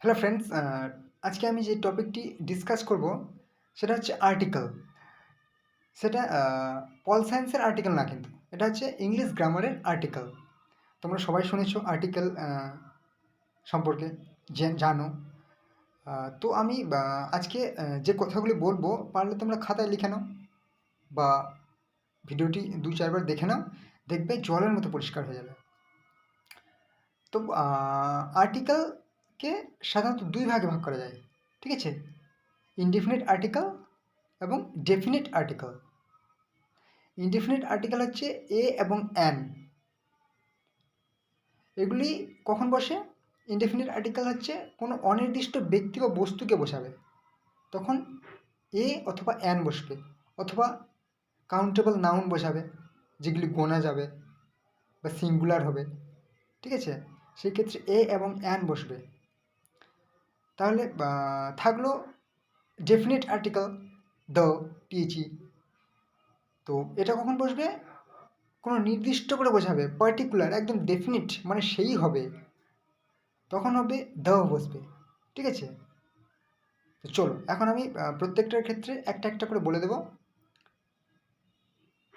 Hello friends আজকে আমি যে টপিকটি ডিসকাস করব, সেটা হচ্ছে আর্টিকেল সেটা পল সায়েন্সের আর্টিকেল না কিন্তু, এটা হচ্ছে ইংলিশ গ্রামারের আর্টিকেল তোমরা সবাই শুনেছো আর্টিকেল সম্পর্কে জানো। তো আমি আজকে যে কথাগুলি বলব, পারলে তোমরা খাতায় লিখে নাও, বা ভিডিওটি দু চারবার দেখে নাও, দেখবে জলের মতো পরিষ্কার হয়ে যাবে। তো আর্টিকেলকে সাধারণত দুই ভাগে ভাগ করা যায়, ঠিক আছে? ইনডিফিনিট আর্টিকেল এবং ডেফিনিট আর্টিকেল ইনডিফিনিট আর্টিকেল হচ্ছে এ এবং অ্যান এগুলি কখন বসে? ইনডেফিনিট আর্টিকেল হচ্ছে কোনো অনির্দিষ্ট ব্যক্তি বা বস্তুকে বোঝাবে তখন এ অথবা অ্যান বসবে, অথবা কাউন্টেবল নাউন বসাবে, যেগুলি গোনা যাবে বা সিঙ্গুলার হবে, ঠিক আছে? সেই ক্ষেত্রে এ এবং অ্যান বসবে। তাহলে থাকল ডেফিনিট আর্টিকেল দ্য টিএচই তো এটা কখন বসবে? কোনো নির্দিষ্ট করে বোঝাবে পার্টিকুলার একদম ডেফিনিট মানে সেই হবে। তখন হবে দ্য বসবে, ঠিক আছে? তো চলো, এখন আমি প্রত্যেকটার ক্ষেত্রে একটা একটা করে বলে দেব।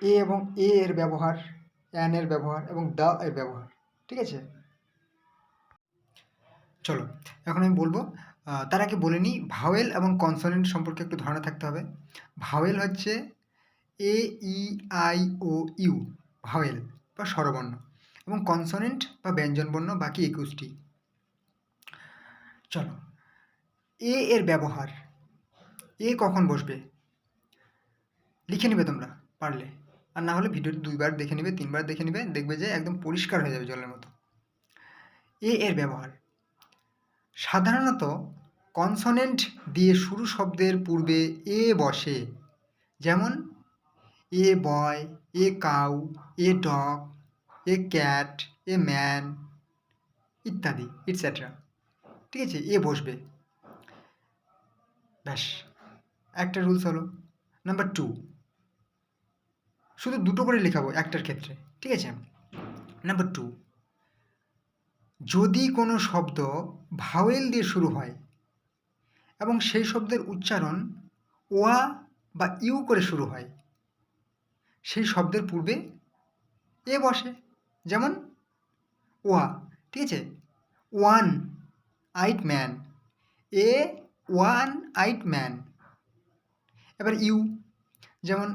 এ এবং এ এর ব্যবহার অ্যান এর ব্যবহার এবং দ্য এর ব্যবহার, ঠিক আছে? চলো, এখন আমি বলব তার আগে বলে নিই, ভাওয়েল এবং কনসোনেন্ট সম্পর্কে একটু ধারণা থাকতে হবে। ভাওয়েল হচ্ছে A E I O U vowel বা স্বরবর্ণ এবং কনসোনেন্ট বা ব্যঞ্জনবর্ণ, বাকি একুশটি। চলো এ এর ব্যবহার এ কখন বসবে? লিখে নেবে তোমরা, পারলে। আর না হলে ভিডিওটি দুইবার দেখে নেবে, তিনবার দেখে নেবে, দেখবে যে একদম পরিষ্কার হয়ে যাবে জলের মতো। এ এর ব্যবহার সাধারণত কনসোনেন্ট দিয়ে শুরু শব্দের পূর্বে এ বসে, যেমন a boy, a cow, a dog, a cat, a man ইত্যাদি ইটসেট্রা ঠিক আছে? এ বসবে। ব্যাস, একটা রুলস হলো। নাম্বার টু শুধু দুটো করে লেখাবো একটার ক্ষেত্রে। ঠিক আছে? নাম্বার টু যদি কোনো শব্দ ভাওয়েল দিয়ে শুরু হয় এবং সেই শব্দের উচ্চারণ ওয়া বা ইউ করে শুরু হয়, সেই শব্দের পূর্বে এ বসে। যেমন, ওয়া, ঠিক আছে? One eyed man. A one eyed man. এবার ইউ, যেমন,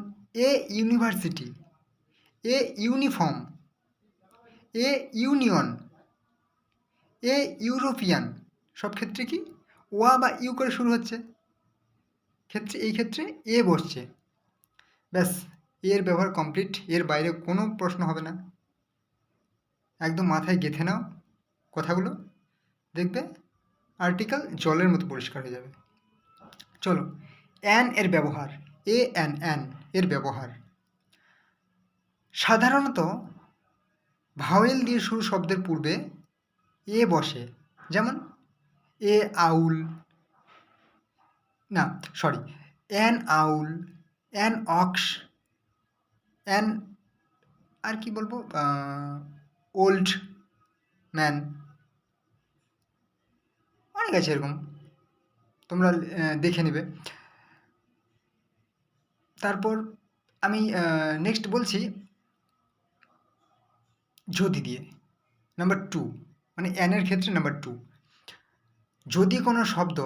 a university, a uniform, a union. A European, সব ক্ষেত্রে কি? ওয়া বা ইউ করে শুরু হচ্ছে। ক্ষেত্রে, এই ক্ষেত্রে এ বসছে। ব্যাস, এর ব্যবহার কমপ্লিট এর বাইরে কোনো প্রশ্ন হবে না। একদম মাথায় গেঁথে নাও কথাগুলো। দেখবে আর্টিকেল জলের মতো পরিষ্কার হয়ে যাবে। চলো অ্যান এর ব্যবহার এ অ্যান অ্যান এর ব্যবহার। সাধারণত ভাওয়েল দিয়ে শুরু শব্দের পূর্বে এ বসে, যেমন এ আউল, না sorry an owl an ox an আর কি বলব ওল্ড ম্যান। অনেক আছে এরকম, তোমরা দেখে নেবে। তারপর আমি নেক্সট বলছি যদি দিয়ে নাম্বার টু মানে অ্যানের ক্ষেত্রে নাম্বার টু যদি কোনো শব্দ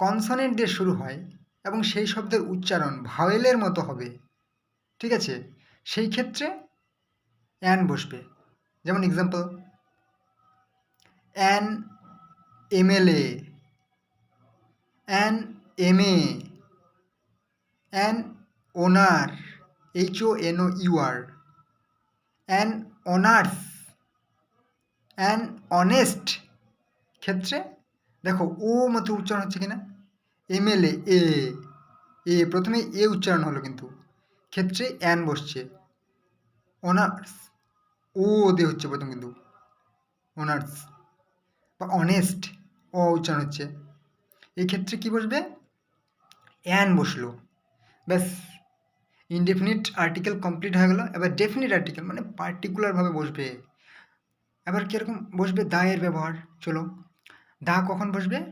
কনসনেন্ট দিয়ে শুরু হয় এবং সেই শব্দের উচ্চারণ ভাওয়েলের মতো হবে, ঠিক আছে? সেই ক্ষেত্রে অ্যান বসবে। যেমন example an MLA an M A an owner H O N O U R an honours an honest ক্ষেত্রে, দেখো ও মতো উচ্চারণ হচ্ছে কিনা? এমএলএ এ এ প্রথমে এ উচ্চারণ হলো কিন্তু। ক্ষেত্রে অ্যান বসছে। অনার্স ও দিয়ে হচ্ছে প্রথম কিন্তু। অনার্স বা অনেস্ট ও উচ্চারণ হচ্ছে। এই ক্ষেত্রে কি বসবে? অ্যান বসল। ব্যাস ইনডেফিনিট আর্টিকেল কমপ্লিট হয়ে গেল। এবার ডেফিনিট আর্টিকেল মানে পার্টিকুলারভাবে বসবে। এবার কীরকম বসবে দা এর ব্যবহার? চলো। দা কখন বসবে?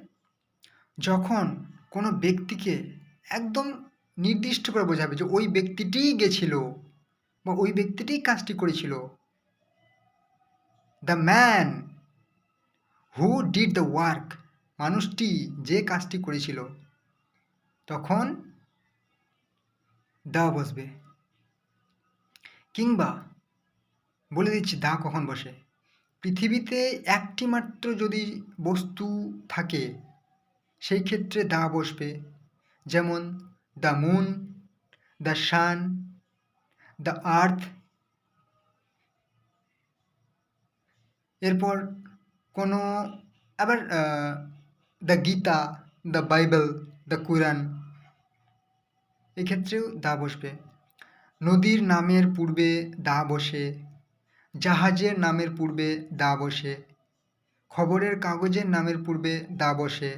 যখন কোনো ব্যক্তিকে একদম নির্দিষ্ট করে বোঝাবে যে ওই ব্যক্তিটিই গেছিল বা ওই ব্যক্তিটিই কাজটি করেছিল। The man who did the work, মানুষটি যে কাজটি করেছিল। তখন দা বসবে। কিংবা বলে দিচ্ছি দা কখন বসে? পৃথিবীতে একটি মাত্র যদি বস্তু থাকে, সেই ক্ষেত্রে দা বসবে। যেমন the moon the sun the earth. এরপর কোনো, আবার the Gita the Bible the Quran, এক্ষেত্রেও দা বসবে। নদীর নামের পূর্বে দা বসে জাহাজের নামের পূর্বে দা বসে, খবরের কাগজের নামের পূর্বে দা বসে,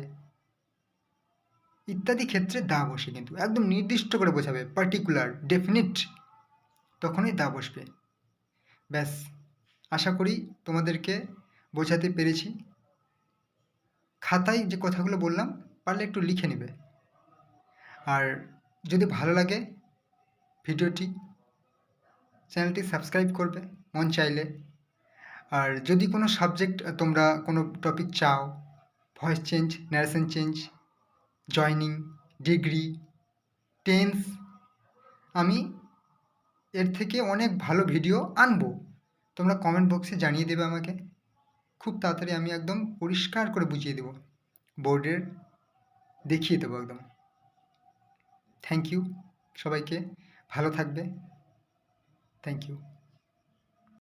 ইত্যাদি ক্ষেত্রে দা বসে কিন্তু। একদম নির্দিষ্ট করে বোঝাবে পার্টিকুলার ডেফিনিট তখনই দা বসবে। ব্যাস, আশা করি তোমাদেরকে বোঝাতে পেরেছি। খাতায় যে কথাগুলো বললাম, পারলে একটু লিখে নেবে। আর যদি ভালো লাগে, ভিডিওটি চ্যানেলটি সাবস্ক্রাইব করবে। মন চাইলে। আর যদি কোনো সাবজেক্ট তোমরা কোনো টপিক চাও voice change narration change joining degree tense আমি এর থেকে অনেক ভালো ভিডিও আনব। তোমরা কমেন্ট বক্সে জানিয়ে দেবে আমাকে। খুব তাড়াতাড়ি আমি একদম পরিষ্কার করে বুঝিয়ে দেবো। বোর্ডের দেখিয়ে দেবো একদম। থ্যাংক ইউ সবাইকে। ভালো থাকবে। Thank you